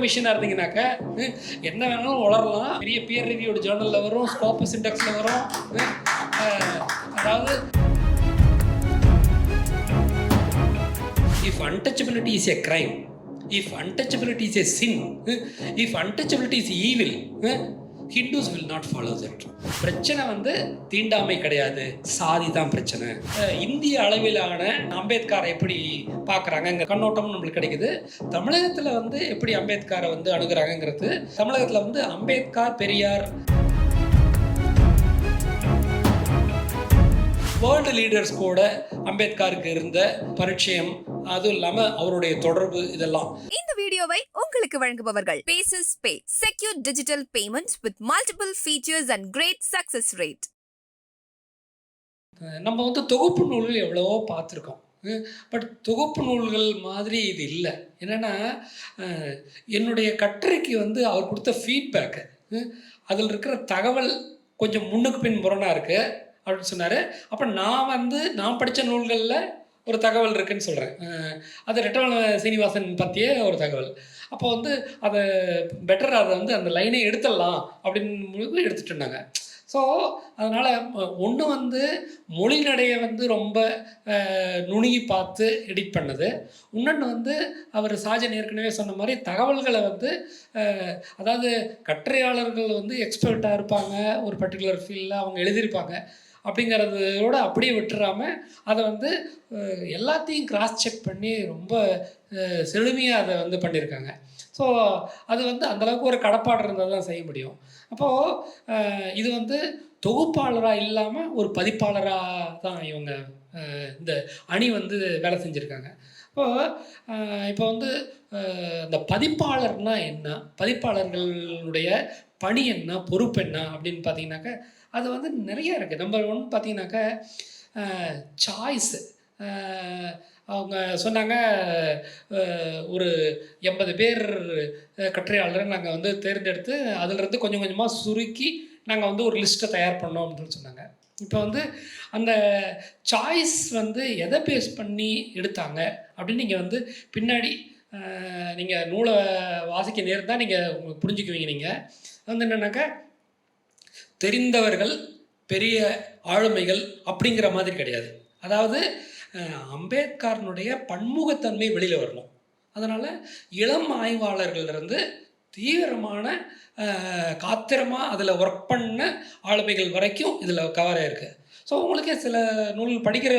கமிஷனாக இருந்தீங்கன்னாக்கா என்ன வேணாலும் வளரலாம் பெரிய பியர் ரிவியூட ஜேர்னலில் வரும் ஸ்கோப்பஸ் இண்டெக்ஸில் வரும். அதாவது if untouchability is a crime if untouchability is a sin if untouchability is evil Hindus will not follow that பிரச்சனை வந்து தீண்டாமை கிடையாது. சாதி தான் பிரச்சனை. இந்திய அளவிலான அம்பேத்கரை எப்படி பார்க்குறாங்க கண்ணோட்டமும் நம்மளுக்கு கிடைக்குது. தமிழகத்தில் வந்து எப்படி அம்பேத்கரை வந்து அணுகிறாங்கங்கிறது தமிழகத்தில் வந்து அம்பேத்கர் பெரியார் வேர்ல்டு லீடர்ஸ் கூட அம்பேத்கருக்கு இருந்த பரிச்சயம் அதுவும் இல்லாமல் அவருடைய தொடர்பு இதெல்லாம். இந்த வீடியோவை உங்களுக்கு வழங்குபவர்கள் bases pay secure digital payments with multiple features and great success rate நம்ம வந்து தொகுப்பு நூல்கள் எவ்வளவோ பார்த்துருக்கோம். பட் தொகுப்பு நூல்கள் மாதிரி இது இல்லை. என்னென்னா என்னுடைய கட்டுரைக்கு வந்து அவர் கொடுத்த ஃபீட்பேக்கு அதில் இருக்கிற தகவல் கொஞ்சம் முன்னுக்கு பின் முரணாக இருக்குது அப்படின்னு சொன்னார். அப்போ நான் வந்து நான் படித்த நூல்களில் ஒரு தகவல் இருக்குன்னு சொல்கிறேன் அது ரெட்டவள சீனிவாசன் பற்றிய ஒரு தகவல். அப்போ வந்து அதை பெட்டர் அதை வந்து அந்த லைனை எடுத்துடலாம் அப்படின்னு எடுத்துட்டு இருந்தாங்க. ஸோ அதனால் ஒன்று வந்து மொழி நடையை வந்து ரொம்ப நுணுகி பார்த்து எடிட் பண்ணது. இன்னொன்று வந்து அவர் சாஜன் ஏற்கனவே சொன்ன மாதிரி தகவல்களை வந்து அதாவது கட்டுரையாளர்கள் வந்து எக்ஸ்பர்ட்டாக இருப்பாங்க. ஒரு பர்டிகுலர் ஃபீல்டில் அவங்க எழுதியிருப்பாங்க. அப்படிங்கிறதோட அப்படியே விட்டுறாம அதை வந்து எல்லாத்தையும் கிராஸ் செக் பண்ணி ரொம்ப செழுமையாக அதை வந்து பண்ணியிருக்காங்க ஸோ அது வந்து அந்தளவுக்கு ஒரு கடப்பாடு இருந்தால் தான் செய்ய முடியும். அப்போது இது வந்து தொகுப்பாளராக இல்லாமல் ஒரு பதிப்பாளராக தான் இவங்க இந்த அணி வந்து வேலை செஞ்சுருக்காங்க. இப்போது இப்போ வந்து இந்த பதிப்பாளர்னால் என்ன? பதிப்பாளர்களுடைய பணி என்ன? பொறுப்பு என்ன? அப்படின்னு பார்த்தீங்கன்னாக்க அது வந்து நிறைய இருக்குது நம்பர் ஒன் பார்த்தீங்கன்னாக்க சாய்ஸு அவங்க சொன்னாங்க ஒரு எண்பது பேர் கட்டுரையாளரை நாங்கள் வந்து தேர்ந்தெடுத்து அதிலிருந்து கொஞ்சம் கொஞ்சமாக சுருக்கி நாங்கள் வந்து ஒரு லிஸ்ட்டை தயார் பண்ணோம் அப்படின்னு சொன்னாங்க. இப்போ வந்து அந்த சாய்ஸ் வந்து எதை பேஸ் பண்ணி எடுத்தாங்க அப்படின்னு நீங்கள் வந்து பின்னாடி நீங்கள் நூலை வாசிக்க நேர்ந்தால் நீங்கள் உங்களுக்கு புரிஞ்சுக்குவீங்க நீங்கள் வந்து என்னென்னாக்கா தெரிந்தவர்கள் பெரிய ஆளுமைகள் அப்படிங்கிற மாதிரி கிடையாது. அதாவது அம்பேத்கர்னுடைய பன்முகத்தன்மை வெளியில் வரணும். அதனால் இளம் ஆய்வாளர்கள்லேருந்து தீவிரமான காத்திரமாக அதில் ஒர்க் பண்ண ஆளுமைகள் வரைக்கும் இதில் கவர் ஆயிருக்கு. ஸோ உங்களுக்கே சில நூல்கள் படிக்கிற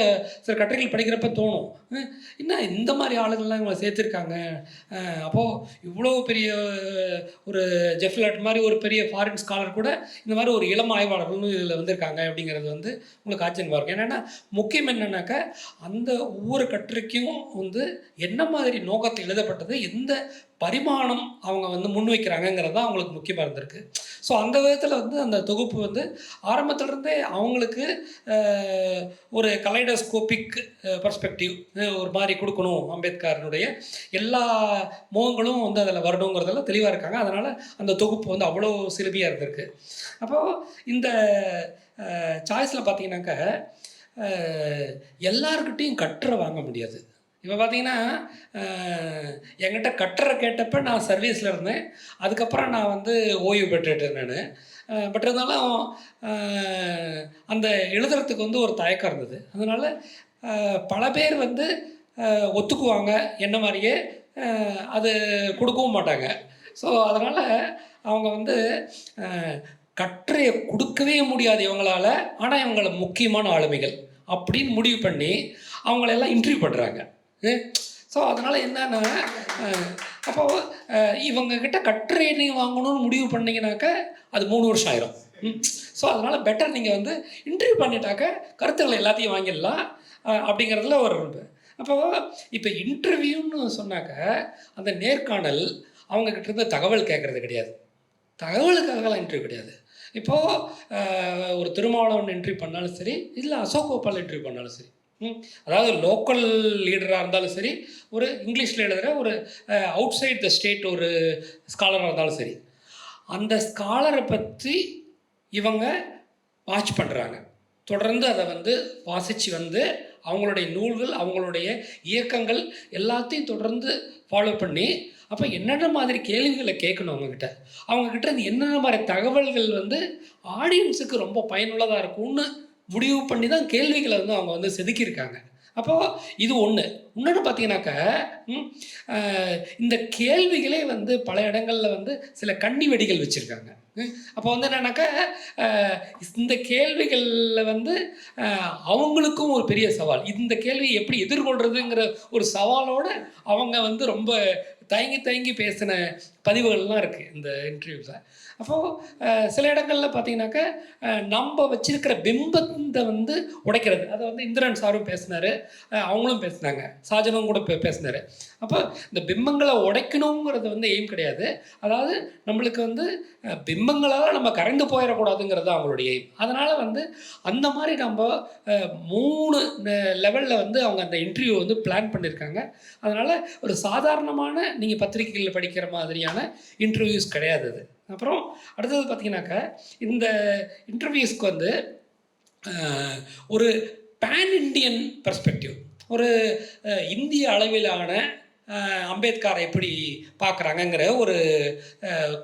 சில கட்டுரைகள் படிக்கிறப்ப தோணும். என்ன இந்த மாதிரி ஆளுங்கள்லாம் இவங்களை சேர்த்துருக்காங்க? அப்போது இவ்வளோ பெரிய ஒரு ஜெஃப்லட் மாதிரி ஒரு பெரிய ஃபாரின் ஸ்காலர் கூட இந்த மாதிரி ஒரு இளம் ஆய்வாளர்களும் இதில் வந்திருக்காங்க அப்படிங்கிறது வந்து உங்களுக்கு ஆச்சரியமாக இருக்கும். என்னென்னா முக்கியம் என்னென்னாக்கா அந்த ஒவ்வொரு கட்டுரைக்கும் வந்து என்ன மாதிரி நோக்கத்தில் எழுதப்பட்டது எந்த பரிமாணம் அவங்க வந்து முன்வைக்கிறாங்கங்கிறது தான் அவங்களுக்கு முக்கியமாக இருந்திருக்கு. ஸோ அந்த விதத்தில் வந்து அந்த தொகுப்பு வந்து ஆரம்பத்திலிருந்தே அவங்களுக்கு ஒரு கலைடோஸ்கோபிக் பர்ஸ்பெக்டிவ் ஒரு மாதிரி கொடுக்கணும் அம்பேத்கரனுடைய எல்லா முகங்களும் வந்து அதில் வரணுங்கிறதெல்லாம் தெளிவாக இருக்காங்க. அதனால் அந்த தொகுப்பு வந்து அவ்வளோ சிறுமியாக இருந்திருக்கு. அப்போது இந்த சாய்ஸில் பார்த்தீங்கன்னாக்க எல்லாருக்கிட்டேயும் எல்லார்கிட்டேயும் கட்டுரை வாங்க முடியாது. இப்போ பார்த்தீங்கன்னா என்கிட்ட கட்டுரை கேட்டப்ப நான் சர்வீஸில் இருந்தேன். அதுக்கப்புறம் நான் வந்து ஓய்வு பெற்றுட்டேன் நான். பட் இருந்தாலும் அந்த எழுதுறதுக்கு வந்து ஒரு தயக்கம் இருந்தது. அதனால் பல பேர் வந்து ஒத்துக்குவாங்க என்ன மாதிரியே அது கொடுக்கவும் மாட்டாங்க. ஸோ அதனால் அவங்க வந்து கற்றையை கொடுக்கவே முடியாது இவங்களால. ஆனால் இவங்களை முக்கியமான ஆளுமைகள் அப்படின்னு முடிவு பண்ணி அவங்களெல்லாம் இன்டர்வியூ பண்ணுறாங்க ஸோ அதனால் என்னன்னா அப்போ இவங்கக்கிட்ட கட்டுரை நீங்கள் வாங்கணும்னு முடிவு பண்ணீங்கன்னாக்க அது மூணு வருஷம் ஆயிரும். ஸோ அதனால் பெட்டர் நீங்கள் வந்து இன்டர்வியூ பண்ணிட்டாக்க கருத்துக்களை எல்லாத்தையும் வாங்கிடலாம் அப்படிங்கிறதுல ஒரு இது. அப்போ இப்போ இன்டர்வியூன்னு சொன்னாக்க அந்த நேர்காணல் அவங்கக்கிட்ட இருந்து தகவல் கேட்குறது கிடையாது. தகவலுக்காகலாம் இன்டர்வியூ கிடையாது. இப்போது ஒரு திருமாவளவன் இன்டர்வியூ பண்ணாலும் சரி இல்லை அசோக் கோபால் இன்டர்வியூ பண்ணாலும் சரி அதாவது லோக்கல் லீடராக இருந்தாலும் சரி ஒரு இங்கிலீஷில் எழுதுகிற ஒரு அவுட் சைட் த ஸ்டேட் ஒரு ஸ்காலராக இருந்தாலும் சரி அந்த ஸ்காலரை பற்றி இவங்க வாட்ச் பண்ணுறாங்க தொடர்ந்து அதை வந்து வாசித்து வந்து அவங்களுடைய நூல்கள் அவங்களுடைய இயக்கங்கள் எல்லாத்தையும் தொடர்ந்து ஃபாலோ பண்ணி அப்போ என்னென்ன மாதிரி கேள்விகளை கேட்கணும் அவங்கக்கிட்ட அவங்கக்கிட்ட என்னென்ன மாதிரி தகவல்கள் வந்து ஆடியன்ஸுக்கு ரொம்ப பயனுள்ளதாக இருக்கும்னு முடிவு பண்ணி தான் கேள்விகளை வந்து அவங்க வந்து செதுக்கியிருக்காங்க. அப்போது இது ஒன்று இன்னொன்று பார்த்தீங்கன்னாக்கா இந்த கேள்விகளே வந்து பல இடங்களில் வந்து சில கண்ணி வெடிகள் வச்சுருக்காங்க. அப்போ வந்து என்னன்னாக்கா இந்த கேள்விகளில் வந்து அவங்களுக்கும் ஒரு பெரிய சவால். இந்த கேள்வியை எப்படி எதிர்கொள்கிறதுங்கிற ஒரு சவாலோடு அவங்க வந்து ரொம்ப தயங்கி தயங்கி பேசின பதிவுகள்லாம் இருக்குது இந்த இன்டர்வியூஸை அப்போது சில இடங்களில் பார்த்தீங்கன்னாக்கா நம்ம வச்சிருக்கிற பிம்பத்தை வந்து உடைக்கிறது. அதை வந்து இந்திரன் சாரும் பேசினார் அவங்களும் பேசினாங்க. சாஜனும் கூட பே பேசினார். அப்போ இந்த பிம்பங்களை உடைக்கணுங்கிறது வந்து எய்ம் கிடையாது. அதாவது நம்மளுக்கு வந்து பிம்பங்களால் நம்ம கரைந்து போயிடக்கூடாதுங்கிறது தான் அவங்களுடைய எய்ம் அதனால் வந்து அந்த மாதிரி நம்ம மூணு லெவலில் வந்து அவங்க அந்த இன்டர்வியூ வந்து பிளான் பண்ணியிருக்காங்க அதனால் ஒரு சாதாரணமான நீங்கள் பத்திரிகைகளில் படிக்கிற மாதிரியான இன்டர்வியூஸ் கிடையாது அது. அப்புறம் அடுத்தது பார்த்தீங்கன்னாக்கா இந்த இன்டர்வியூஸ்க்கு வந்து ஒரு பேன் இண்டியன் பெர்ஸ்பெக்டிவ் ஒரு இந்திய அளவிலான அம்பேத்கரை எப்படி பார்க்குறாங்கங்கிற ஒரு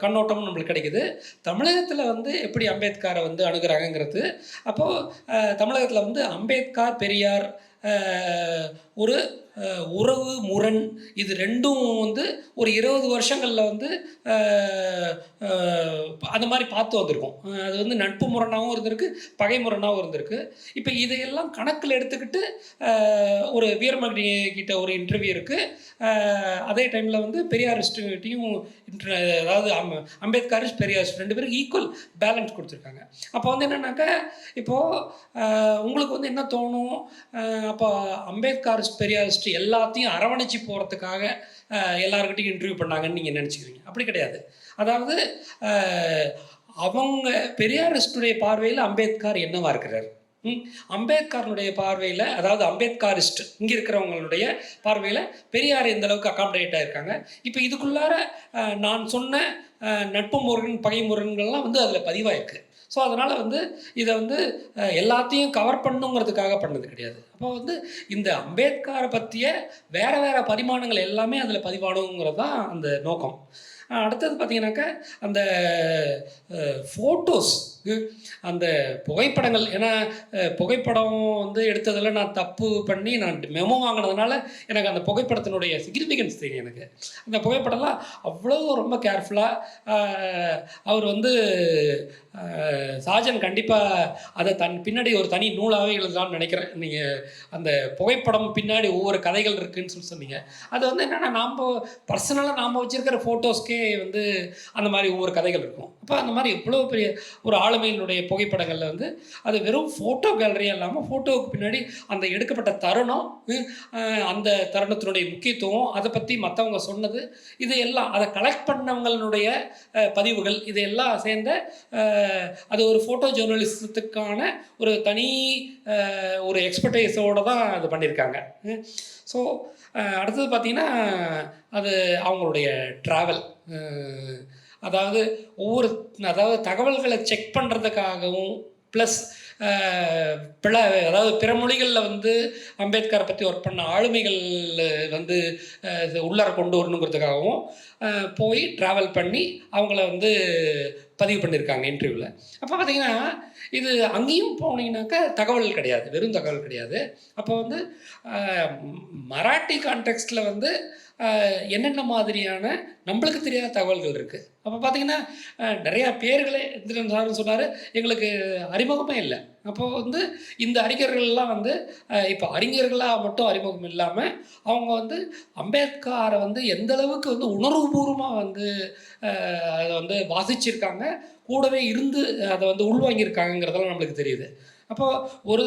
கண்ணோட்டமும் நம்மளுக்கு கிடைக்குது. தமிழகத்தில் வந்து எப்படி அம்பேத்கரை வந்து அணுகிறாங்கங்கிறது அப்போது தமிழகத்தில் வந்து அம்பேத்கர் பெரியார் ஒரு உறவு முரண் இது ரெண்டும் வந்து ஒரு இருபது வருஷங்களில் வந்து அந்த மாதிரி பார்த்து வந்திருக்கோம். அது வந்து நட்பு முரணாகவும் இருந்திருக்கு பகை முரணாகவும் இருந்திருக்கு. இப்போ இதையெல்லாம் கணக்கில் எடுத்துக்கிட்டு ஒரு வீரமணி கிட்ட ஒரு இன்டர்வியூ இருக்குது அதே டைமில் வந்து பெரியாரிஸ்ட்டையும் இன்டர் அதாவது அம் அம்பேத்கரிஸ்ட் பெரியாரிஸ்ட் ரெண்டு பேரும் ஈக்குவல் பேலன்ஸ் கொடுத்துருக்காங்க. அப்போ வந்து என்னென்னாக்கா இப்போது உங்களுக்கு வந்து என்ன தோணும்? அப்போ அம்பேத்கரிஸ்ட் பெரியாரிஸ்ட் எல்லாத்தையும் அரவணைச்சு போகிறதுக்காக எல்லாருக்கிட்டையும் இன்டர்வியூ பண்ணாங்கன்னு நீங்கள் நினச்சிக்கிறீங்க. அப்படி கிடையாது. அதாவது அவங்க பெரியாரிஸ்டுடைய பார்வையில் அம்பேத்கர் என்னவாக இருக்கிறார்? ம், அம்பேத்கருடைய பார்வையில் அதாவது அம்பேத்கரிஸ்ட் இங்கே இருக்கிறவங்களுடைய பார்வையில் பெரியார் எந்த அளவுக்கு அகாமடேட்டாக இருக்காங்க? இப்போ இதுக்குள்ளார நான் சொன்ன நட்பு முருகன் பகை முருகன்கள்லாம் வந்து அதில் பதிவாயிருக்கு. ஸோ அதனால் வந்து இதை வந்து எல்லாத்தையும் கவர் பண்ணுங்கிறதுக்காக பண்ணது கிடையாது. அப்போ வந்து இந்த அம்பேத்கரை பற்றிய வேறு வேறு பரிமாணங்கள் எல்லாமே அதில் பதிவானுங்கிறது தான் அந்த நோக்கம். அடுத்தது பார்த்தீங்கன்னாக்கா அந்த ஃபோட்டோஸ் அந்த புகைப்படங்கள் ஏன்னா புகைப்படம் வந்து எடுத்ததில் நான் தப்பு பண்ணி நான் மெமோ வாங்கினதுனால எனக்கு அந்த புகைப்படத்தினுடைய சிக்னிஃபிகன்ஸ் தெரியும் எனக்கு. அந்த புகைப்படம்லாம் அவ்வளோ ரொம்ப கேர்ஃபுல்லாக அவர் வந்து சாஜன் கண்டிப்பாக அதை தன் பின்னாடி ஒரு தனி நூலாகவே எழுதலாம்னு நினைக்கிறேன். நீங்கள் அந்த புகைப்படம் பின்னாடி ஒவ்வொரு கதைகள் இருக்குன்னு சொல்லி சொன்னீங்க. அது வந்து என்னென்னா நாம் பர்சனலாக நாம் வச்சுருக்கிற ஃபோட்டோஸ்க்கே வந்து அந்த மாதிரி ஒவ்வொரு கதைகள் இருக்கும். அப்போ அந்த மாதிரி இவ்வளோ பெரிய ஒரு ஆளுமையினுடைய புகைப்படங்களில் வந்து அது வெறும் ஃபோட்டோ கேலரியாக இல்லாமல் ஃபோட்டோவுக்கு பின்னாடி அந்த எடுக்கப்பட்ட தருணம் அந்த தருணத்தினுடைய முக்கியத்துவம் அதை பற்றி மற்றவங்க சொன்னது இது எல்லாம் அதை கலெக்ட் பண்ணவங்களுடைய பதிவுகள் இதையெல்லாம் சேர்ந்த அது ஒரு ஃபோட்டோ ஜேர்னலிசத்துக்கான ஒரு தனி ஒரு எக்ஸ்பர்டைஸோடு தான் அது பண்ணியிருக்காங்க ஸோ அடுத்தது பார்த்திங்கன்னா அது அவங்களுடைய ட்ராவல் அதாவது ஒவ்வொரு அதாவது தகவல்களை செக் பண்ணுறதுக்காகவும் ப்ளஸ் பிள அதாவது பிற மொழிகளில் வந்து அம்பேத்கரை பற்றி ஒர்க் பண்ண ஆளுமைகள் வந்து உள்ளார கொண்டு வரணுங்கிறதுக்காகவும் போய் ட்ராவல் பண்ணி அவங்கள வந்து பதிவு பண்ணியிருக்காங்க இன்டர்வியூவில் அப்போ பார்த்தீங்கன்னா இது அங்கேயும் போனீங்கன்னாக்கா தகவல் கிடையாது வெறும் தகவல் கிடையாது. அப்போ வந்து மராட்டி கான்டெக்ஸ்டில் வந்து என்னென்ன மாதிரியான நம்மளுக்கு தெரியாத தகவல்கள் இருக்குது அப்போ பார்த்தீங்கன்னா நிறையா பேர்களே இந்திரன் சார் சொன்னார். எங்களுக்கு அறிமுகமே இல்லை. அப்போ வந்து இந்த அறிஞர்கள்லாம் வந்து இப்போ அறிஞர்களாக மட்டும் அறிமுகம் இல்லாமல் அவங்க வந்து அம்பேத்கரை வந்து எந்த அளவுக்கு வந்து உணர்வுபூர்வமாக வந்து அதை வந்து வாசிச்சிருக்காங்க கூடவே இருந்து அதை வந்து உள்வாங்கியிருக்காங்கங்கிறதெல்லாம் நம்மளுக்கு தெரியுது. அப்போது ஒரு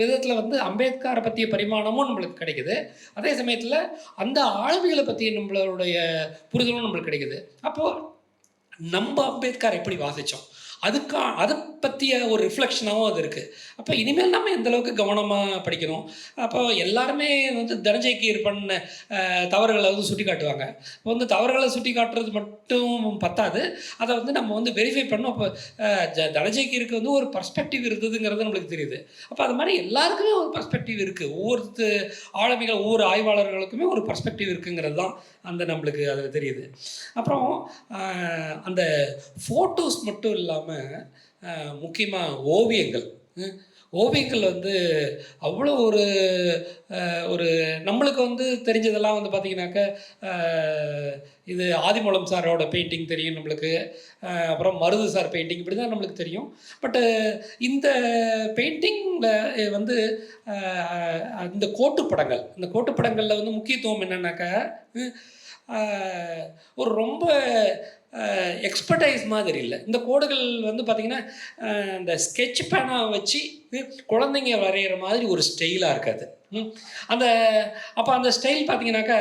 விதத்தில் வந்து அம்பேத்கரை பற்றிய பரிமாணமும் நம்மளுக்கு கிடைக்குது. அதே சமயத்தில் அந்த ஆளுமைகளை பற்றிய நம்மளுடைய புரிதலும் நம்மளுக்கு கிடைக்குது. அப்போது நம்ம அம்பேத்கர் எப்படி வாசித்தோம் அதுக்கா அது பற்றிய ஒரு ரிஃப்ளெக்ஷனாகவும் அது இருக்குது அப்போ இனிமேல் நம்ம எந்தளவுக்கு கவனமாக படிக்கணும்? அப்போ எல்லாருமே வந்து தனஞ்சயக்கீர் பண்ண தவறுகளை வந்து சுட்டி காட்டுவாங்க. இப்போ வந்து தவறுகளை சுட்டி காட்டுறது மட்டும் பத்தாது. அதை வந்து நம்ம வந்து வெரிஃபை பண்ணோம் அப்போ அஹ், ஜ- தனஞ்சயக்கீருக்கு வந்து ஒரு பர்ஸ்பெக்டிவ் இருந்ததுங்கிறது நம்மளுக்கு தெரியுது. அப்போ அது மாதிரி எல்லாருக்குமே ஒரு பர்ஸ்பெக்டிவ் இருக்குது ஒவ்வொரு ஆளுமைகள் ஒவ்வொரு ஆய்வாளர்களுக்குமே ஒரு பர்ஸ்பெக்டிவ் இருக்குங்கிறது தான் அந்த நம்மளுக்கு அதில் தெரியுது. அப்புறம் அந்த ஃபோட்டோஸ் மட்டும் இல்லாமல் முக்கியமாக ஓவியங்கள். ஓவியங்கள் வந்து அவ்வளோ ஒரு ஒரு நம்மளுக்கு வந்து தெரிஞ்சதெல்லாம் வந்து பார்த்திங்கனாக்கா இது ஆதிமூலம் சாரோட பெயிண்டிங் தெரியும் நம்மளுக்கு. அப்புறம் மருது சார் பெயிண்டிங் இப்படி தான் நம்மளுக்கு தெரியும். பட்டு இந்த பெயிண்டிங்கில் வந்து இந்த கோட்டுப்படங்கள் இந்த கோட்டுப்படங்களில் வந்து முக்கியத்துவம் என்னென்னாக்கா ஒரு ரொம்ப எக்ஸ்பர்டைஸ் மாதிரி இல்லை. இந்த கோடுகள் வந்து பார்த்திங்கன்னா இந்த ஸ்கெட்ச் பேனாக வச்சு குழந்தைங்க வரைகிற மாதிரி ஒரு ஸ்டைலாக இருக்காது. அந்த அப்போ அந்த ஸ்டைல் பார்த்தீங்கன்னாக்கா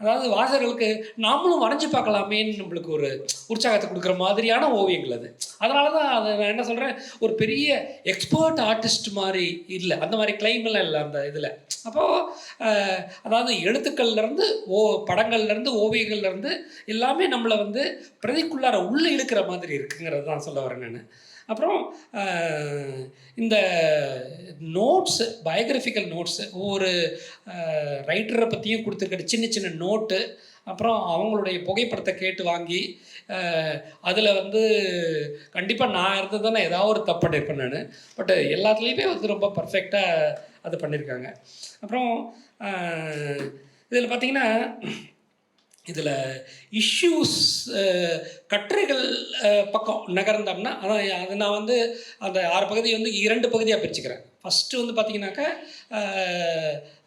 அதாவது வாசகர்களுக்கு நாமளும் வரைஞ்சி பார்க்கலாமேன்னு நம்மளுக்கு ஒரு உற்சாகத்தை கொடுக்குற மாதிரியான ஓவியங்கள் அது. அதனால தான் அதை நான் என்ன சொல்கிறேன் ஒரு பெரிய எக்ஸ்பர்ட் ஆர்டிஸ்ட் மாதிரி இல்லை. அந்த மாதிரி கிளைமெல்லாம் இல்லை அந்த இதில். அப்போது அதாவது எழுத்துக்கள்லேருந்து ஓ படங்கள்லேருந்து ஓவியங்கள்லேருந்து எல்லாமே நம்மளை வந்து பிரதிக்குள்ளார உள்ளே இழுக்கிற மாதிரி இருக்குங்கிறது தான் சொல்ல வரேன் நான். அப்புறம் இந்த நோட்ஸு பயோகிராஃபிக்கல் நோட்ஸு ஒவ்வொரு ரைட்டரை பற்றி பற்றியும் கொடுத்துருக்கிற சின்ன சின்ன நோட்டு அப்புறம் அவங்களுடைய புகைப்படத்தை கேட்டு வாங்கி அதில் வந்து கண்டிப்பாக நான் இருந்ததுன்னா ஏதாவது ஒரு தப்பு பண்ணியிருப்பேன் நான். பட் எல்லாத்துலேயுமே வந்து ரொம்ப பர்ஃபெக்டாக அது பண்ணியிருக்காங்க அப்புறம் இதில் பார்த்தீங்கன்னா இதில் இஷ்யூஸ் கட்டுரைகள் பக்கம் நகர்ந்தோம்னா அதான் அது நான் வந்து அந்த ஆறு பகுதியை வந்து இரண்டு பகுதியாக பிரிச்சுக்கிறேன். ஃபஸ்ட்டு வந்து பார்த்தீங்கன்னாக்கா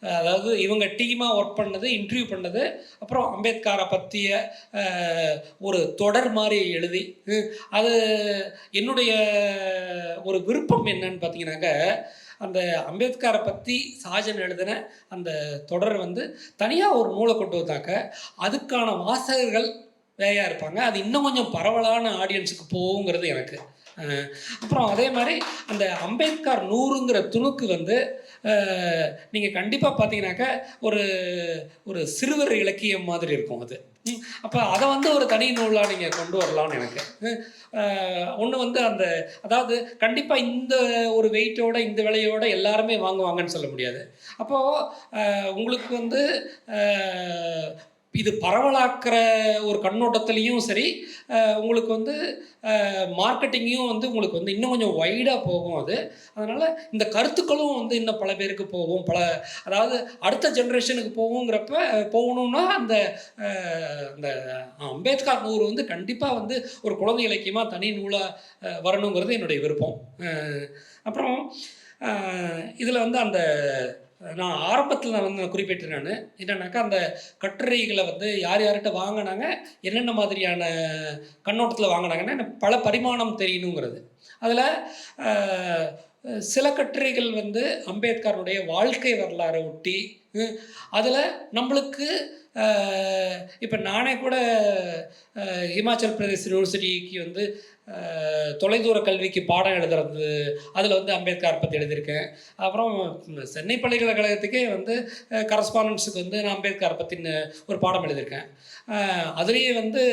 அதாவது இவங்க டீமாக ஒர்க் பண்ணது இன்டர்வியூ பண்ணது அப்புறம் அம்பேத்கரை பற்றிய ஒரு தொடர் மாதிரி எழுதி அது என்னுடைய ஒரு விருப்பம் என்னன்னு பார்த்தீங்கன்னாக்க அந்த அம்பேத்கரை பற்றி சாஜன் எழுதின அந்த தொடர் வந்து தனியாக ஒரு நூலை கொண்டு வந்தாக்க அதுக்கான வாசகர்கள் வேறையாக இருப்பாங்க. அது இன்னும் கொஞ்சம் பரவலான ஆடியன்ஸுக்கு போகுங்கிறது எனக்கு. அப்புறம் அதே மாதிரி அந்த அம்பேத்கர் நூறுங்கிற துணுக்கு வந்து நீங்கள் கண்டிப்பாக பார்த்தீங்கன்னாக்கா ஒரு ஒரு சிறுவர் இலக்கியம் மாதிரி இருக்கும் அது. அப்போ அதை வந்து ஒரு தனி நூலாக நீங்கள் கொண்டு வரலாம்னு எனக்கு. ஒன்று வந்து அந்த அதாவது கண்டிப்பாக இந்த ஒரு வெயிட்டோட இந்த விலையோட எல்லாருமே வாங்குவாங்கன்னு சொல்ல முடியாது. அப்போது உங்களுக்கு வந்து இது பரவலாக்கிற ஒரு கண்ணோட்டத்துலேயும் சரி உங்களுக்கு வந்து மார்க்கெட்டிங்கும் வந்து உங்களுக்கு வந்து இன்னும் கொஞ்சம் வைடாக போகும் அது. அதனால் இந்த கருத்துக்களும் வந்து இன்னும் பல பேருக்கு போகும். பல அதாவது அடுத்த ஜென்ரேஷனுக்கு போகுங்கிறப்ப போகணுன்னா அந்த அந்த அம்பேத்கர் நூறு வந்து கண்டிப்பாக வந்து ஒரு குழந்தை இலக்கியமாக தனி நூலாக வரணுங்கிறது என்னுடைய விருப்பம். அப்புறம் இதில் வந்து அந்த நான் ஆரம்பத்தில் நான் வந்து குறிப்பிட்டேன் நான். என்னன்னாக்கா அந்த கட்டுரைகளை வந்து யார் யார்கிட்ட வாங்கினாங்க என்னென்ன மாதிரியான கண்ணோட்டத்தில் வாங்கினாங்கன்னா எனக்கு பல பரிமாணம் தெரியணுங்கிறது. அதில் சில கட்டுரைகள் வந்து அம்பேத்கருடைய வாழ்க்கை வரலாறை ஒட்டி அதில் நம்மளுக்கு இப்போ நானே கூட ஹிமாச்சல் இமாச்சல் பிரதேஷ் யூனிவர்சிட்டிக்கு வந்து தொலைதூர கல்விக்கு பாடம் எழுதுறது அதில் வந்து அம்பேத்கர் பற்றி எழுதியிருக்கேன். அப்புறம் சென்னை பல்கலைக்கழகத்துக்கே வந்து கரஸ்பாண்டன்ஸுக்கு வந்து நான் அம்பேத்கர் பற்றின ஒரு பாடம் எழுதியிருக்கேன். அதுலேயே வந்து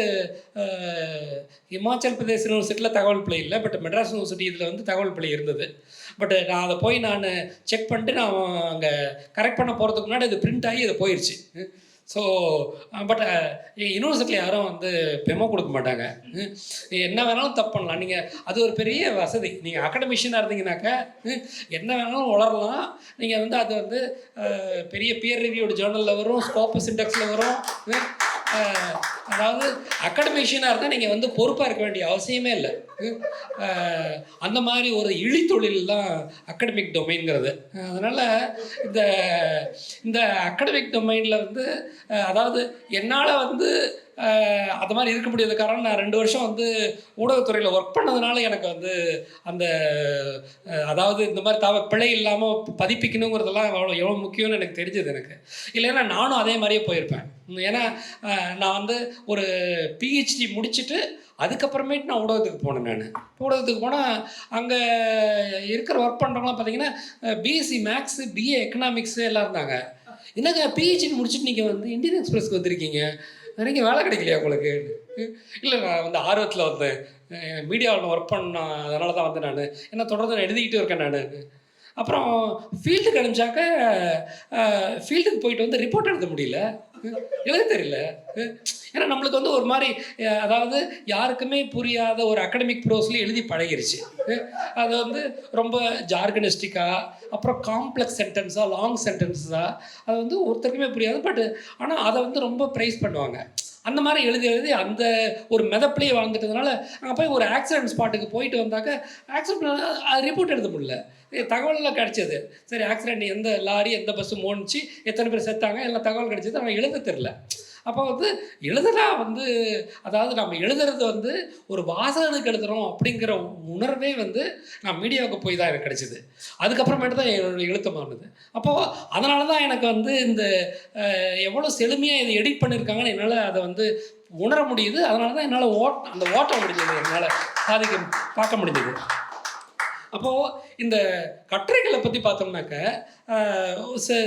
ஹிமாச்சல் இமாச்சல் பிரதேஷ் யூனிவர்சிட்டியில் தகவல் பிள்ளை இல்லை பட் மெட்ராஸ் யூனிவர்சிட்டி இதில் வந்து தகவல் பிள்ளை இருந்தது. பட் நான் அதை போய் நான் செக் பண்ணிட்டு நான் அங்கே கரெக்ட் பண்ண போகிறதுக்கு முன்னாடி அது பிரிண்ட் ஆகி அது போயிடுச்சு ஸோ பட் யூனிவர்சிட்டியில் யாரும் வந்து பெமோ கொடுக்க மாட்டாங்க. என்ன வேணாலும் தப்பு பண்ணலாம். நீங்கள் அது ஒரு பெரிய வசதி. நீங்கள் அகடமிஷியனாக இருந்தீங்கன்னாக்கா என்ன வேணாலும் வளரலாம் நீங்கள் வந்து அது வந்து பெரிய பியர் ரிவ்யூடு ஜேர்னலில் வரும் ஸ்கோப்பஸ் இண்டெக்ஸில் வரும் அதாவது அகாடமிஷியனாக இருந்தால் நீங்கள் வந்து பொறுப்பாக இருக்க வேண்டிய அவசியமே இல்லை. அந்த மாதிரி ஒரு இழித்தொழில் தான் அகடமிக் டொமைன்ங்கிறது அதனால் இந்த இந்த அகடமிக் டொமைனில் வந்து அதாவது என்னால் வந்து அது மாதிரி இருக்க முடியாத காரணம் நான் ரெண்டு வருஷம் வந்து ஊடகத்துறையில் ஒர்க் பண்ணதுனால எனக்கு வந்து அந்த அதாவது இந்த மாதிரி தவ பிழை இல்லாமல் பதிப்பிக்கணுங்கிறதெல்லாம் எவ்வளோ எவ்வளோ முக்கியம்னு எனக்கு தெரிஞ்சது எனக்கு. இல்லைன்னா நானும் அதே மாதிரியே போயிருப்பேன். ஏன்னா நான் வந்து ஒரு பிஹெச்டி முடிச்சுட்டு அதுக்கப்புறமேட்டு நான் ஊடகத்துக்கு போனேன் நான். ஊடகத்துக்கு போனால் அங்கே இருக்கிற ஒர்க் பண்ணுறவங்களாம் பார்த்தீங்கன்னா பிஎஸ்சி மேக்ஸு பிஏ எக்கனாமிக்ஸு எல்லாம் இருந்தாங்க. என்னங்க பிஹெச்டி முடிச்சுட்டு நீங்கள் வந்து இந்தியன் எக்ஸ்பிரஸ்க்கு வந்திருக்கீங்க? நீங்கள் வேலை கிடைக்கலையா உங்களுக்கு? இல்லை நான் வந்து ஆர்வத்தில் வந்தேன். மீடியாவில் ஒர்க் பண்ண அதனால தான் வந்தேன் நான். ஏன்னா தொடர்ந்து நான் எழுதிக்கிட்டு இருக்கேன் நான். அப்புறம் ஃபீல்டுக்கு அனுப்பிச்சாக்க ஃபீல்டுக்கு போயிட்டு வந்து ரிப்போர்ட் எழுத முடியல. எழுத தெரியல. ஏன்னா நம்மளுக்கு வந்து ஒரு மாதிரி அதாவது யாருக்குமே புரியாத ஒரு அகடமிக் ப்ரோஸ்லேயே எழுதி பழகிருச்சு. அது வந்து ரொம்ப ஜார்கனிஸ்டிக்காக அப்புறம் காம்ப்ளெக்ஸ் சென்டென்ஸாக லாங் சென்டென்ஸாக அது வந்து ஒருத்தருக்குமே புரியாது. பட் ஆனால் அதை வந்து ரொம்ப ப்ரைஸ் பண்ணுவாங்க. அந்த மாதிரி எழுதி எழுதி அந்த ஒரு மிதப்பிலேயே வாழ்ந்துட்டதுனால அங்கே போய் ஒரு ஆக்சிடென்ட் ஸ்பாட்டுக்கு போயிட்டு வந்தாக்க ஆக்சிடென்ட் அது ரிப்போர்ட் எழுத முடியல. இது தகவல்லாம் சரி ஆக்சிடென்ட் எந்த லாரி எந்த பஸ்ஸு மோனிச்சு எத்தனை பேர் செத்தாங்க எல்லாம் தகவல் கிடச்சிது அவன் எழுத தெரில. அப்போ வந்து எழுதுனா வந்து அதாவது நம்ம எழுதுறது வந்து ஒரு வாசகனுக்கு எழுதுகிறோம் அப்படிங்கிற உணர்வே வந்து நான் மீடியாவுக்கு போய் தான் எனக்கு கிடைச்சிது. அதுக்கப்புறமேட்டு தான் என்னோட எழுத்தமானது அப்போது அதனால தான் எனக்கு வந்து இந்த எவ்வளோ செழுமையாக இதை எடிட் பண்ணியிருக்காங்கன்னு என்னால் அதை வந்து உணர முடியுது. அதனால தான் என்னால் ஓட் அந்த ஓட்ட முடிஞ்சது. என்னால் சாதிக்க பார்க்க முடிஞ்சது. அப்போது இந்த கட்டுரைகளை பற்றி பார்த்தோம்னாக்க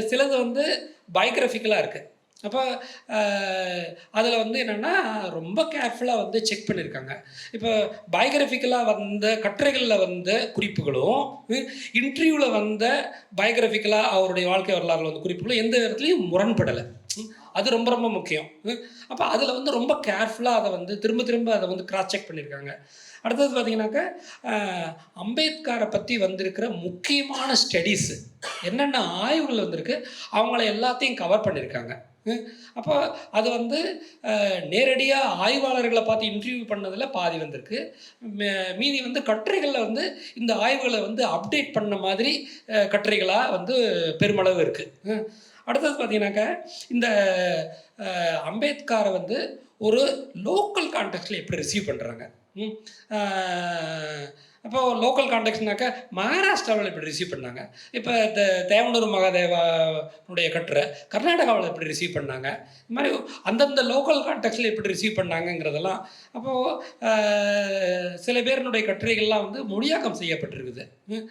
சிலது வந்து பயோகிராஃபிக்கலாக இருக்குது அப்போ அதில் வந்து என்னென்னா ரொம்ப கேர்ஃபுல்லாக வந்து செக் பண்ணியிருக்காங்க இப்போ பயோகிராஃபிக்கலாக வந்த கட்டுரைகளில் வந்த குறிப்புகளும் இன்டர்வியூவில் வந்த பயோகிராஃபிக்கலாக அவருடைய வாழ்க்கை வரலாறுல வந்த குறிப்புகளும் எந்த இடத்துலையும் முரண்படலை. அது ரொம்ப ரொம்ப முக்கியம். அப்போ அதில் வந்து ரொம்ப கேர்ஃபுல்லாக அதை வந்து திரும்ப திரும்ப அதை வந்து கிராஸ் செக் பண்ணியிருக்காங்க அடுத்தது பார்த்தீங்கன்னாக்கா அம்பேத்கரை பற்றி வந்திருக்கிற முக்கியமான ஸ்டடீஸு என்னென்ன ஆய்வுகள் வந்திருக்கு அவங்கள எல்லாத்தையும் கவர் பண்ணியிருக்காங்க அப்போ அது வந்து நேரடியாக ஆய்வாளர்களை பார்த்து இன்டர்வியூ பண்ணதில் பாதி வந்திருக்கு. மீதி வந்து கட்டுரைகளில் வந்து இந்த ஆய்வுகளை வந்து அப்டேட் பண்ண மாதிரி கட்டுரைகளாக வந்து பெருமளவு இருக்குது அடுத்தது பார்த்தீங்கன்னாக்கா இந்த அம்பேத்கரை வந்து ஒரு லோக்கல் கான்டெக்ட்டில் எப்படி ரிசீவ் பண்ணுறாங்க அப்போ லோக்கல் கான்டெக்ட்னாக்கா மகாராஷ்டிராவில் எப்படி ரிசீவ் பண்ணாங்க இப்போ இந்த தேவனூர் மகாதேவாவுடைய கட்டுரை கர்நாடகாவில் எப்படி ரிசீவ் பண்ணாங்க இந்த மாதிரி அந்தந்த லோக்கல் கான்டெக்ட்டில் எப்படி ரிசீவ் பண்ணாங்கங்கிறதெல்லாம் அப்போது சில பேரினுடைய கட்டுரைகள்லாம் வந்து மொழியாக்கம் செய்யப்பட்டிருக்குது ம்.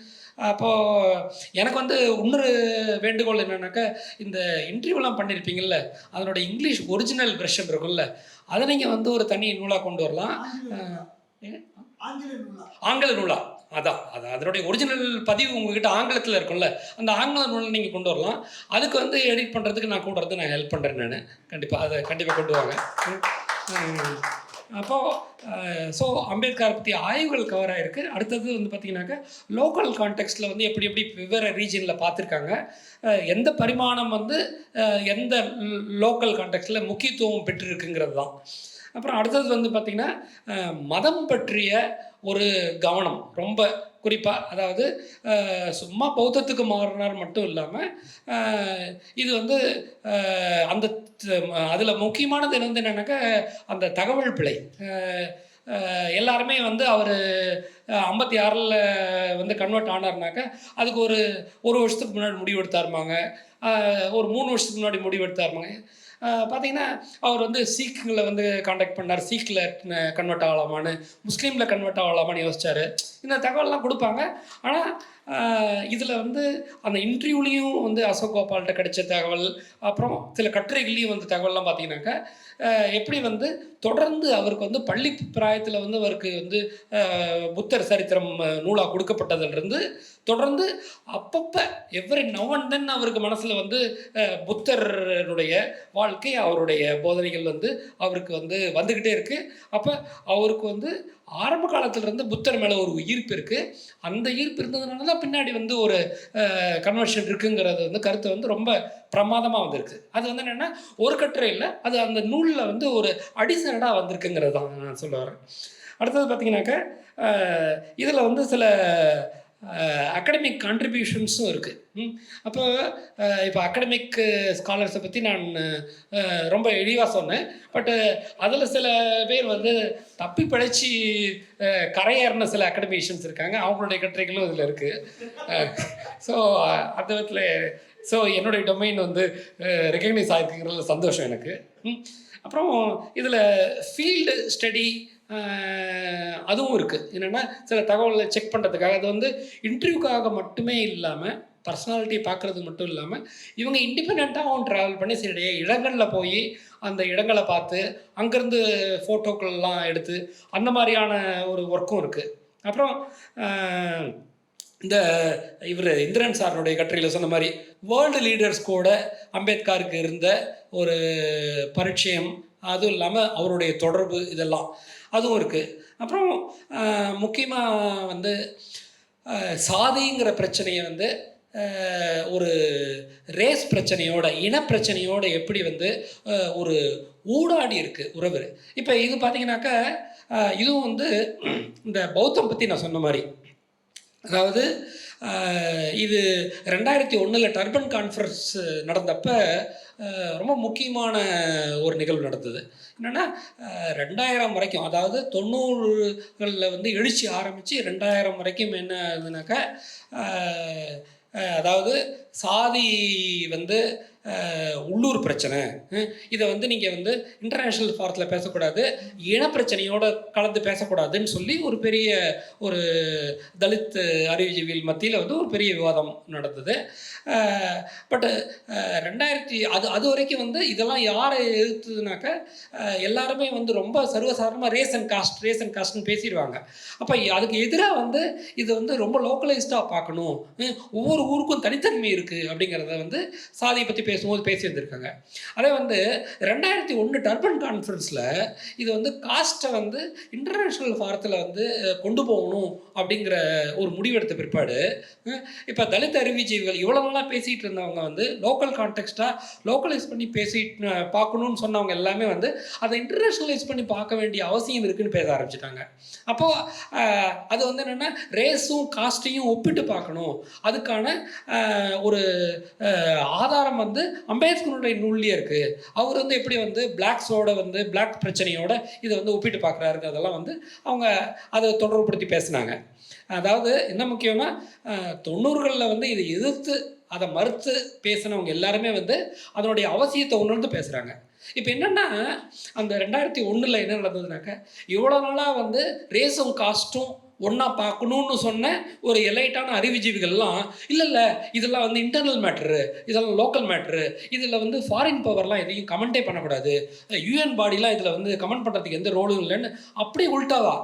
அப்போது எனக்கு வந்து இன்னொரு வேண்டுகோள் என்னன்னாக்கா இந்த இன்டர்வியூலாம் பண்ணியிருப்பீங்கள்ல அதனோட இங்கிலீஷ் ஒரிஜினல் வெர்ஷன் இருக்கும்ல அதை நீங்கள் வந்து ஒரு தனி நூலாக கொண்டு வரலாம் ஏங்க? ஆங்கில நூலா. ஆங்கில நூலா. அதான் அது அதனுடைய ஒரிஜினல் பதிவு உங்ககிட்ட ஆங்கிலத்தில் இருக்கும்ல. அந்த ஆங்கில நூலை நீங்கள் கொண்டு வரலாம். அதுக்கு வந்து எடிட் பண்ணுறதுக்கு நான் கூடுறது நான் ஹெல்ப் பண்ணுறேன் நான். கண்டிப்பாக அதை கண்டிப்பாக கொண்டு வாங்க. அப்போது ஸோ அம்பேத்கர் பற்றி ஆய்வுகள் கவர் ஆகிருக்கு அடுத்தது வந்து பார்த்தீங்கன்னாக்கா லோக்கல் கான்டெக்ட்டில் வந்து எப்படி எப்படி வெவ்வேறு ரீஜனில் பார்த்துருக்காங்க. எந்த பரிமாணம் வந்து எந்த லோக்கல் கான்டெக்ட்டில் முக்கியத்துவம் பெற்றிருக்குங்கிறது தான் அப்புறம் அடுத்தது வந்து பார்த்திங்கன்னா மதம் பற்றிய ஒரு கவனம். ரொம்ப குறிப்பாக அதாவது சும்மா பௌத்தத்துக்கு மாறினார் மட்டும் இல்லாமல் இது வந்து அந்த அதில் முக்கியமானது வந்து என்னென்னாக்கா அந்த தகவல் பிழை. எல்லாருமே வந்து அவர் ஐம்பத்தி ஆறில் வந்து கன்வெர்ட் ஆனார்னாக்கா அதுக்கு ஒரு ஒரு வருஷத்துக்கு முன்னாடி முடிவு எடுத்தாருமாங்க ஒரு மூணு வருஷத்துக்கு முன்னாடி முடிவு எடுத்தாருமாங்க பார்த்தீங்கன்னா அவர் வந்து சீக்கில் வந்து காண்டாக்ட் பண்ணார். சீக்கில் கன்வெர்ட் ஆகலாமான்னு முஸ்லீமில் கன்வெர்ட் ஆகலாமான்னு யோசிச்சார். இந்த தகவல்லாம் கொடுப்பாங்க. ஆனால் இதில் வந்து அந்த இன்டர்வியூலையும் வந்து அசோக் கோபால்கிட்ட கிடைச்ச தகவல் அப்புறம் சில கட்டுரைகள்லையும் வந்து தகவல்லாம் பார்த்தீங்கன்னாக்கா எப்படி வந்து தொடர்ந்து அவருக்கு வந்து பள்ளி பிராயத்தில் வந்து அவருக்கு வந்து புத்தர் சரித்திரம் நூலாக கொடுக்கப்பட்டதுலேருந்து தொடர்ந்து அப்பப்போ எவ்ரி நவ் அண்ட் தென் அவருக்கு மனசில் வந்து புத்தருடைய வாழ்க்கை அவருடைய போதனைகள் வந்து அவருக்கு வந்து வந்துக்கிட்டே இருக்குது அப்போ அவருக்கு வந்து ஆரம்ப காலத்திலிருந்து புத்தர் மேலே ஒரு ஈர்ப்பு இருக்குது அந்த ஈர்ப்பு இருந்ததுனால தான் பின்னாடி வந்து ஒரு கன்வர்ஷன் இருக்குங்கிறது வந்து கருத்து வந்து ரொம்ப பிரமாதமாக வந்திருக்கு. அது வந்து என்னென்னா ஒரு கட்டுரை இல்லை அது அந்த நூலில் வந்து ஒரு அடிசனடாக வந்திருக்குங்கிறது தான் நான் சொல்ல வரேன். அடுத்தது பார்த்தீங்கன்னாக்கா இதில் வந்து சில அகடமிக் கான்ட்ரிபியூஷன்ஸும் இருக்குது அப்போ இப்போ அகடமிக் ஸ்காலர்ஸை பற்றி நான் ரொம்ப இழிவாக சொன்னேன். பட்டு அதில் சில பேர் வந்து தப்பி பிழைச்சி கரையேறின சில அகடமிஷியன்ஸ் இருக்காங்க. அவங்களுடைய கட்டுரைகளும் இதில் இருக்குது ஸோ அந்த விதத்தில் ஸோ என்னுடைய டொமைன் வந்து ரெக்கக்னைஸ் ஆகிருக்குங்கிறதுல சந்தோஷம் எனக்கு. ம். அப்புறம் இதில் ஃபீல்டு ஸ்டடி அதுவும் இருக்குது என்னென்னா சில தகவலை செக் பண்ணுறதுக்காக அது வந்து இன்டர்வியூக்காக மட்டுமே இல்லாமல் பர்சனாலிட்டி பார்க்குறது மட்டும் இல்லாமல் இவங்க இண்டிபெண்ட்டாகவும் ட்ராவல் பண்ணி சில இடங்களில் போய் அந்த இடங்களை பார்த்து அங்கேருந்து ஃபோட்டோக்கள்லாம் எடுத்து அந்த மாதிரியான ஒரு ஒர்க்கும் இருக்குது அப்புறம் இந்த இவர் இந்திரன் சாரனுடைய கட்டுரையில் சொன்ன மாதிரி வேர்ல்டு லீடர்ஸ் கூட அம்பேத்கருக்கு இருந்த ஒரு பரிச்சயம் அதுவும் இல்லாமல் அவருடைய தொடர்பு இதெல்லாம். அதுவும் இருக்குது அப்புறம் முக்கியமாக வந்து சாதிங்கிற பிரச்சனையை வந்து ஒரு ரேஸ் பிரச்சனையோட இனப்பிரச்சனையோட எப்படி வந்து ஒரு ஊடாடி இருக்குது உறவு. இப்போ இது பார்த்தீங்கன்னாக்கா இதுவும் வந்து இந்த பௌத்தம் பற்றி நான் சொன்ன மாதிரி. அதாவது இது ரெண்டாயிரத்தி ஒன்றில் டர்பன் கான்ஃபரன்ஸ் நடந்தப்போ ரொம்ப முக்கியமான ஒரு நிகழ்வு நடந்தது. என்னென்னா ரெண்டாயிரம் வரைக்கும் அதாவது தொண்ணூறுகளில் வந்து எழுச்சி ஆரம்பித்து ரெண்டாயிரம் வரைக்கும் என்ன ஆகுதுனாக்கா அதாவது சாதி வந்து உள்ளூர் பிரச்சனை. இதை வந்து நீங்கள் வந்து இன்டர்நேஷ்னல் ஃபாரத்தில் பேசக்கூடாது இனப்பிரச்சனையோட கலந்து பேசக்கூடாதுன்னு சொல்லி ஒரு பெரிய ஒரு தலித் அறிவுஜீவிகள் மத்தியில் வந்து ஒரு பெரிய விவாதம் நடந்தது. பட்டு ரெண்டாயிரத்தி அது அது வரைக்கும் வந்து இதெல்லாம் யாரை எதிர்த்ததுனாக்க எல்லாருமே வந்து ரொம்ப சர்வசாதாரணமாக ரேஷன் காஸ்ட் ரேஷன் காஸ்ட்னு பேசிடுவாங்க. அப்போ அதுக்கு எதிராக வந்து இது வந்து ரொம்ப லோக்கலைஸ்டாக பார்க்கணும். ஒவ்வொரு ஊருக்கும் தனித்தன்மை இருக்குது அப்படிங்கிறத வந்து சாதியை பற்றி பேசும்போது பேசியிருந்திருக்காங்க. அதே வந்து ரெண்டாயிரத்தி ஒன்று டர்பன் கான்ஃபரன்ஸில் இது வந்து காஸ்ட்டை வந்து இன்டர்நேஷ்னல் ஃபாரத்தில் வந்து கொண்டு போகணும் அப்படிங்கிற ஒரு முடிவெடுத்த பிற்பாடு இப்போ தலித் அறிவிஜீவிகள் இவ்வளோ நாளாக பேசிகிட்டு இருந்தவங்க வந்து லோக்கல் கான்டெக்ஸ்டாக லோக்கலைஸ் பண்ணி பேசி பார்க்கணும்னு சொன்னவங்க எல்லாமே வந்து அதை இன்டர்நேஷ்னலைஸ் பண்ணி பார்க்க வேண்டிய அவசியம் இருக்குதுன்னு பேச ஆரம்பிச்சிட்டாங்க. அப்போது அது வந்து என்னென்னா ரேஸும் காஸ்ட்டையும் ஒப்பிட்டு பார்க்கணும். அதுக்கான ஒரு ஆதாரம் வந்து அம்பேத்கருடைய நூல்லையே இருக்குது அவர் வந்து எப்படி வந்து பிளாக்ஸோட வந்து பிளாக் பிரச்சனையோட இதை வந்து ஒப்பிட்டு பார்க்குறாருங்கிறதெல்லாம் வந்து அவங்க அதை தொடர்புபடுத்தி பேசினாங்க. அதாவது என்ன முக்கியம்னா தொண்ணூறுகளில் வந்து இதை எதிர்த்து அதை மறுத்து பேசினவங்க எல்லாருமே வந்து அதனுடைய அவசியத்தை உணர்ந்து பேசுகிறாங்க இப்போ என்னென்னா அந்த ரெண்டாயிரத்தி ஒன்றில் என்ன நடந்ததுனாக்க இவ்வளோ நாளாக வந்து ரேஸும் காஸ்ட்டும் ஒன்றா பார்க்கணுன்னு சொன்ன ஒரு எலைட்டான அறிவுஜீவிகள்லாம் இல்லை இல்லை இதெல்லாம் வந்து இன்டர்னல் மேட்ரு இதெல்லாம் லோக்கல் மேட்ரு இதில் வந்து ஃபாரின் பவர்லாம் எதையும் கமெண்டே பண்ணக்கூடாது. யூஎன் பாடிலாம் இதில் வந்து கமெண்ட் பண்ணுறதுக்கு எந்த ரோலும் இல்லைன்னு அப்படியே உள்டாவா?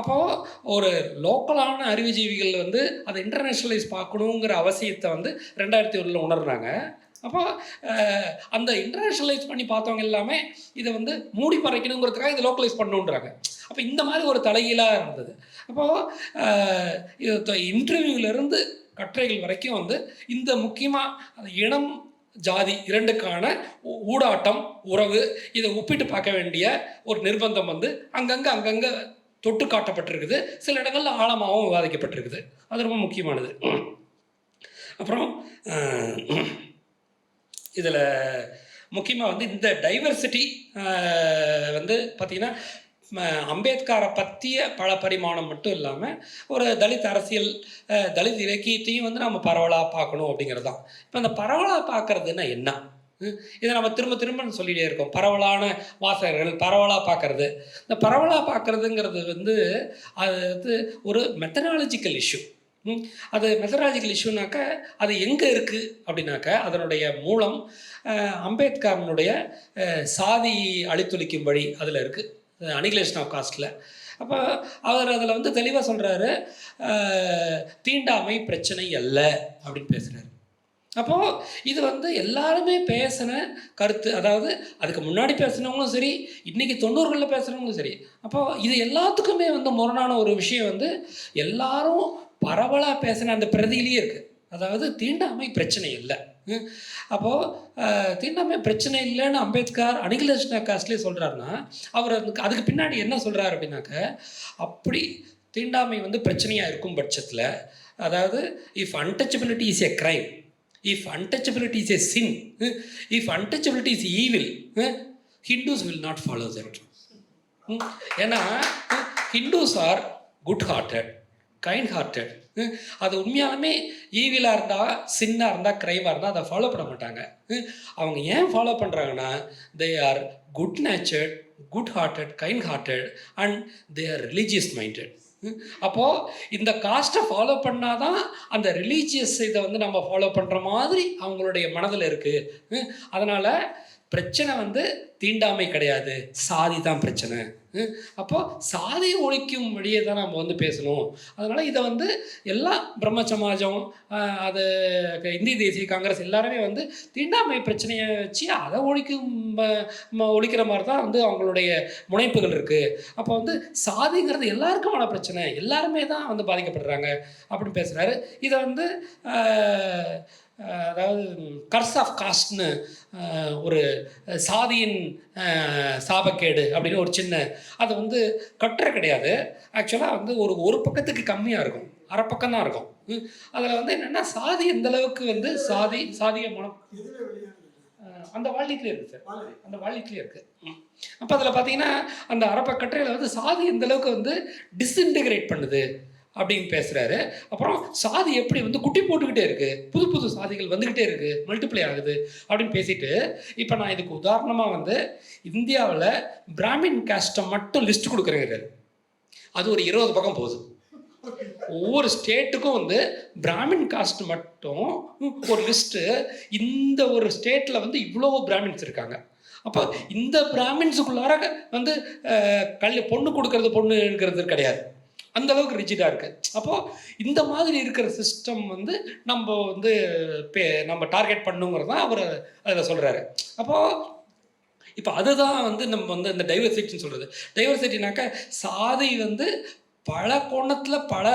அப்போது ஒரு லோக்கலான அறிவுஜீவிகள் வந்து அதை இன்டர்நேஷ்னலைஸ் பார்க்கணுங்கிற அவசியத்தை வந்து ரெண்டாயிரத்தி ஒன்றில் உணர்றாங்க. அப்போ அந்த இன்டர்நேஷ்னலைஸ் பண்ணி பார்த்தவங்க எல்லாமே இதை வந்து மூடி பறைக்கணுங்கிறதுக்காக இதை லோக்கலைஸ் பண்ணணுன்றாங்க அப்போ இந்த மாதிரி ஒரு தலைகீழாக இருந்தது. அப்போது இது கட்டுரைகள் வரைக்கும் வந்து இந்த முக்கியமாக இனம் ஜாதி இரண்டுக்கான ஊ- ஊடாட்டம் உறவு இதை ஒப்பிட்டு பார்க்க வேண்டிய ஒரு நிர்பந்தம் வந்து அங்கங்கே அங்கங்கே தொட்டு காட்டப்பட்டிருக்குது. சில இடங்களில் ஆழமாகவும் விவாதிக்கப்பட்டிருக்குது. அது ரொம்ப முக்கியமானது. அப்புறம் இதில் முக்கியமாக வந்து இந்த டைவர்சிட்டி வந்து பார்த்திங்கன்னா ம, அம்பேத்கரை பற்றிய பல பரிமாணம் மட்டும் இல்லாமல் ஒரு தலித் அரசியல் தலித் இலக்கியத்தையும் வந்து நம்ம பரவலாக பார்க்கணும் அப்படிங்கிறது தான் இப்போ அந்த பரவலாக பார்க்குறதுன்னா என்ன? இதை நம்ம திரும்ப திரும்ப சொல்லிகிட்டே இருக்கோம். பரவலான வாசகர்கள் பரவலாக பார்க்கறது. இந்த பரவலாக பார்க்குறதுங்கிறது வந்து அது வந்து ஒரு மெத்தனாலஜிக்கல் இஷ்யூ அது மெத்தனாலஜிக்கல் இஷ்யூனாக்க அது எங்கே இருக்குது அப்படின்னாக்க அதனுடைய மூலம் அஹ், அம்பேத்கரனுடைய சாதி அழித்தொழிக்கும் வழி அதில் இருக்குது அனிகுலேஷன் ஆஃப் காஸ்ட்டில் அப்போ அவர் அதில் வந்து தெளிவாக சொல்கிறாரு தீண்டாமை பிரச்சனை அல்ல அப்படின்னு பேசுகிறாரு அப்போது இது வந்து எல்லாருமே பேசின கருத்து அதாவது அதுக்கு முன்னாடி பேசுனவங்களும் சரி இன்றைக்கி தொண்ணூறுகளில் பேசுகிறவங்களும் சரி. அப்போது இது எல்லாத்துக்குமே வந்து முரணான ஒரு விஷயம் வந்து எல்லாரும் பரவலாக பேசின அந்த பிரதியிலேயே இருக்குது அதாவது தீண்டாமை பிரச்சனை இல்லை. ம். அப்போது தீண்டாமை பிரச்சனை இல்லைன்னு அம்பேத்கர் அனிகுலேஷன் காஸ்ட்லேயே சொல்கிறாருன்னா அவர் அதுக்கு அதுக்கு பின்னாடி என்ன சொல்கிறார் அப்படின்னாக்க அப்படி தீண்டாமை வந்து பிரச்சனையாக இருக்கும் பட்சத்தில் அதாவது if untouchability is a crime if untouchability is a sin if untouchability is evil Hindus will not follow that ஏன்னா Hindus are good hearted kind hearted அது உண்மையாலுமே ஈவிலாக இருந்தால் சின்னாக இருந்தால் க்ரைவாக இருந்தால் அதை ஃபாலோ பண்ண மாட்டாங்க. அவங்க ஏன் ஃபாலோ பண்ணுறாங்கன்னா they are good natured good hearted kind hearted and they are religious minded அப்போது இந்த காஸ்ட்டை ஃபாலோ பண்ணால் தான் அந்த ரிலீஜியஸ் இதை வந்து நம்ம ஃபாலோ பண்ணுற மாதிரி அவங்களுடைய மனதில் இருக்குது அதனால் பிரச்சனை வந்து தீண்டாமை கிடையாது. சாதி தான் பிரச்சனை. அப்போது சாதியை ஒழிக்கும் வழியை தான் நம்ம வந்து பேசணும். அதனால் இதை வந்து எல்லா பிரம்ம சமாஜம் அது இந்திய தேசிய காங்கிரஸ் எல்லாருமே வந்து தீண்டாமை பிரச்சனையை வச்சு அதை ஒழிக்கும் ஒழிக்கிற மாதிரி தான் வந்து அவங்களுடைய முனைப்புகள் இருக்குது அப்போ வந்து சாதிங்கிறது எல்லாருக்குமான பிரச்சனை. எல்லாருமே தான் வந்து பாதிக்கப்படுறாங்க அப்படின்னு பேசுகிறாரு இதை வந்து அதாவது கர்ஸ் ஆஃப் காஸ்ட்னு ஒரு சாதியின் சாபக்கேடு அப்படின்னு ஒரு சின்ன அது வந்து கட்டுரை கிடையாது. ஆக்சுவலாக வந்து ஒரு ஒரு பக்கத்துக்கு கம்மியாக இருக்கும். அரை பக்கம் தான் இருக்கும். அதில் வந்து என்னென்னா சாதி எந்த அளவுக்கு வந்து சாதி சாதிய மனம் அந்த வால்யூட்லேயே இருக்குது சார் அந்த வால்யூட்லேயே இருக்குது அப்போ அதில் பார்த்தீங்கன்னா அந்த அரப்பக்கட்டுரையில் வந்து சாதி எந்த அளவுக்கு வந்து டிஸ்இன்டிகிரேட் பண்ணுது. அப்படின்னு பேசுகிறாரு அப்புறம் சாதி எப்படி வந்து குட்டி போட்டுக்கிட்டே இருக்குது புது புது சாதிகள் வந்துக்கிட்டே இருக்குது மல்டிப்ளை ஆகுது அப்படின்னு பேசிட்டு இப்போ நான் இதுக்கு உதாரணமாக வந்து இந்தியாவில் பிராமின் காஸ்ட்டை மட்டும் லிஸ்ட் கொடுக்குறேங்கிறாரு. அது ஒரு இருபது பக்கம் போகுது. ஒவ்வொரு ஸ்டேட்டுக்கும் வந்து பிராமின் காஸ்ட் மட்டும் ஒரு லிஸ்ட்டு இந்த ஒரு ஸ்டேட்டில் வந்து இவ்வளோ பிராமின்ஸ் இருக்காங்க. அப்போ இந்த பிராமின்ஸுக்குள்ளார வந்து கல் பொண்ணு கொடுக்கறது பொண்ணு கிடையாது. அந்த அளவுக்கு ரிஜிடாக இருக்குது அப்போது இந்த மாதிரி இருக்கிற சிஸ்டம் வந்து நம்ம வந்து பே நம்ம டார்கெட் பண்ணுங்கிறது தான் அவர் அதில் சொல்கிறாரு அப்போது இப்போ அதுதான் வந்து நம்ம வந்து இந்த டைவர்சிட்டின்னு சொல்கிறது டைவர்சிட்டினாக்கா சாதி வந்து பல கோணத்தில் பல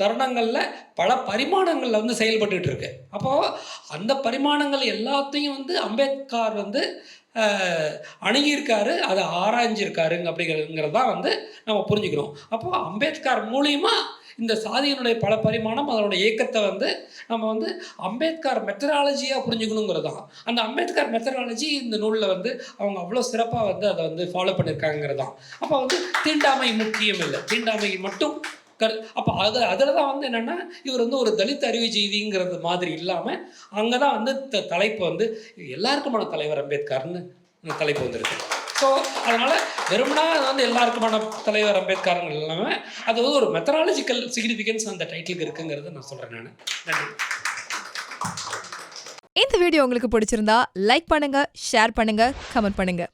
தருணங்களில் பல பரிமாணங்களில் வந்து செயல்பட்டு இருக்கு. அப்போது அந்த பரிமாணங்கள் எல்லாத்தையும் வந்து அம்பேத்கர் வந்து அணுகியிருக்காரு அதை ஆராய்ஞ்சிருக்காருங்க அப்படிங்கிறதுங்கிறது தான் வந்து நம்ம புரிஞ்சுக்கிறோம். அப்போது அம்பேத்கர் மூலியமாக இந்த சாதியினுடைய பல பரிமாணம் அதனுடைய இயக்கத்தை வந்து நம்ம வந்து அம்பேத்கர் மெத்தடாலஜியாக புரிஞ்சுக்கணுங்கிறது தான் அந்த அம்பேத்கர் மெத்தடாலஜி இந்த நூலில் வந்து அவங்க அவ்வளோ சிறப்பாக வந்து அதை வந்து ஃபாலோ பண்ணியிருக்காங்கிறது தான் அப்போ வந்து தீண்டாமை முக்கியம் இல்லை. தீண்டாமை மட்டும் கரு அப்போ அது அதில் தான் வந்து என்னென்னா இவர் வந்து ஒரு தலித் அறிவு ஜீவிங்கிறது மாதிரி இல்லாமல் அங்கே தான் வந்து த தலைப்பு வந்து எல்லாருக்குமான தலைவர் அம்பேத்கர்னு தலைப்பு வந்திருக்கு. ஸோ அதனால் வெறும்னா அது வந்து எல்லாருக்குமான தலைவர் அம்பேத்கர்னு இல்லாமல் அது வந்து ஒரு மெத்தடாலஜிக்கல் சிக்னிஃபிகன்ஸ் அந்த டைட்டிலுக்கு இருக்குங்கிறத நான் சொல்கிறேன் நான். நன்றி. இந்த வீடியோ உங்களுக்கு பிடிச்சிருந்தா லைக் பண்ணுங்க ஷேர் பண்ணுங்க கமெண்ட் பண்ணுங்க.